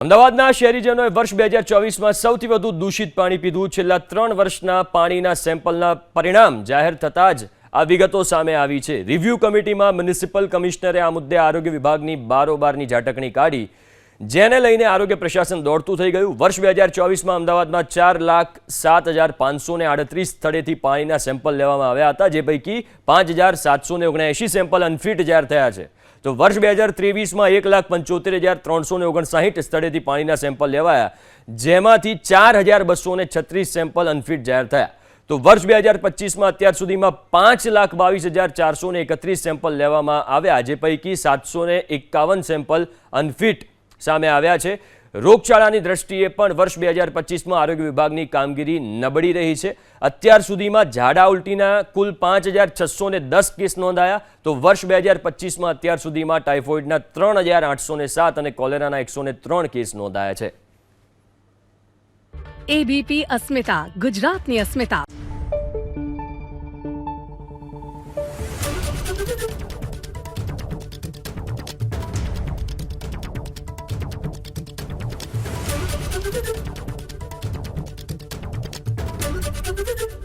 અમદાવાદના શહેરીજનોએ વર્ષ બે હજાર ચોવીસમાં સૌથી વધુ દૂષિત પાણી પીધું, છેલ્લા ત્રણ વર્ષના પાણીના સેમ્પલના પરિણામ જાહેર થતાં જ આ વિગતો સામે આવી છે. રિવ્યૂ કમિટીમાં મ્યુનિસિપલ કમિશનરે આ મુદ્દે આરોગ્ય વિભાગની બારોબારની ઝાટકણી કાઢી જેને લઈને આરોગ્ય પ્રશાસન દોડતું થઈ ગયું. વર્ષ બે હજાર ચોવીસમાં અમદાવાદમાં ચાર લાખ સાત હજાર પાંચસો ને આડત્રીસ સ્થળેથી પાણીના સેમ્પલ લેવામાં આવ્યા હતા, જે પૈકી પાંચ હજાર સાતસો ને ઓગણએંશી સેમ્પલ અનફિટ જાહેર થયા છે. તો વર્ષ બે હજાર ત્રેવીસમાં એક લાખ પંચોતેર હજાર ત્રણસો ને ઓગણસાઠ સ્થળેથી પાણીના સેમ્પલ લેવાયા. જેમાંથી ચાર હજાર બસો ને છત્રીસ સેમ્પલ અનફિટ જાહેર થયા. તો વર્ષ બે હજાર પચીસમાં અત્યાર સુધીમાં પાંચ લાખ બાવીસ હજાર ચારસો એકત્રીસ સેમ્પલ લેવામાં આવ્યા, જે પૈકી સાતસો એકાવન સેમ્પલ અનફિટ સામે આવ્યા છે. રોગચાળાની દ્રષ્ટિએ પણ વર્ષ બે હજાર પચીસમાં આરોગ્ય વિભાગની કામગીરી નબળી રહી છે. અત્યાર સુધીમાં ઝાડા ઉલટીના કુલ પાંચ હજાર છસો ને દસ કેસ નોંધાયા. તો વર્ષ બે હજાર પચીસમાં અત્યાર સુધીમાં ટાઇફોઇડના ત્રણ હજાર આઠસો ને સાત અને કોલેરાના એકસો ને ત્રણ કેસ નોંધાયા છે. એબીપી અસ્મિતા, ગુજરાતની અસ્મિતા. Thank you.